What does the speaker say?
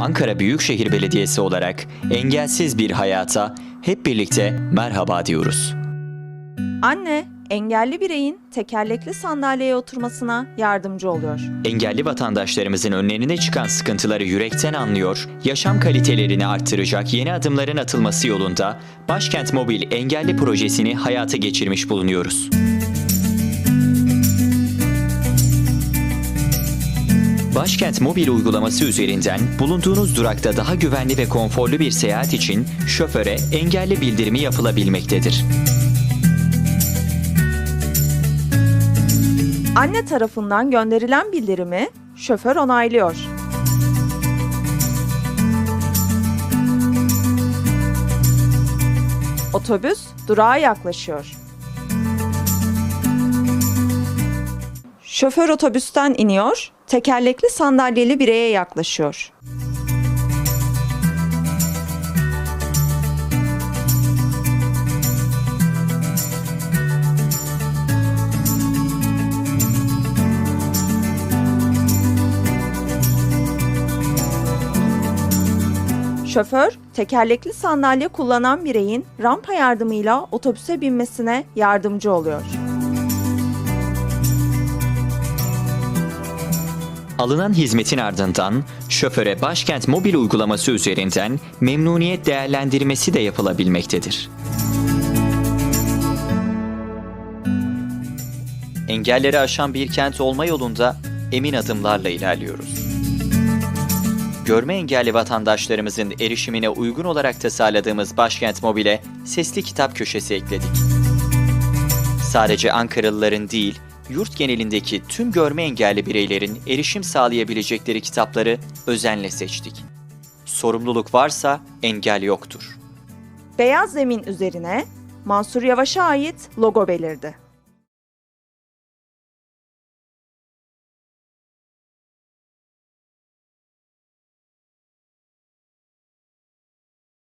Ankara Büyükşehir Belediyesi olarak engelsiz bir hayata hep birlikte merhaba diyoruz. Anne, engelli bireyin tekerlekli sandalyeye oturmasına yardımcı oluyor. Engelli vatandaşlarımızın önlerine çıkan sıkıntıları yürekten anlıyor, yaşam kalitelerini arttıracak yeni adımların atılması yolunda Başkent Mobil Engelli Projesi'ni hayata geçirmiş bulunuyoruz. Başkent Mobil uygulaması üzerinden bulunduğunuz durakta daha güvenli ve konforlu bir seyahat için şoföre engelli bildirimi yapılabilmektedir. Anne tarafından gönderilen bildirimi şoför onaylıyor. Otobüs durağa yaklaşıyor. Şoför otobüsten iniyor, tekerlekli sandalyeli bireye yaklaşıyor. Şoför, tekerlekli sandalye kullanan bireyin rampa yardımıyla otobüse binmesine yardımcı oluyor. Alınan hizmetin ardından şoföre Başkent Mobil uygulaması üzerinden memnuniyet değerlendirmesi de yapılabilmektedir. Engelleri aşan bir kent olma yolunda emin adımlarla ilerliyoruz. Görme engelli vatandaşlarımızın erişimine uygun olarak tasarladığımız Başkent Mobil'e sesli kitap köşesi ekledik. Sadece Ankaralıların değil, yurt genelindeki tüm görme engelli bireylerin erişim sağlayabilecekleri kitapları özenle seçtik. Sorumluluk varsa engel yoktur. Beyaz zemin üzerine Mansur Yavaş'a ait logo belirdi.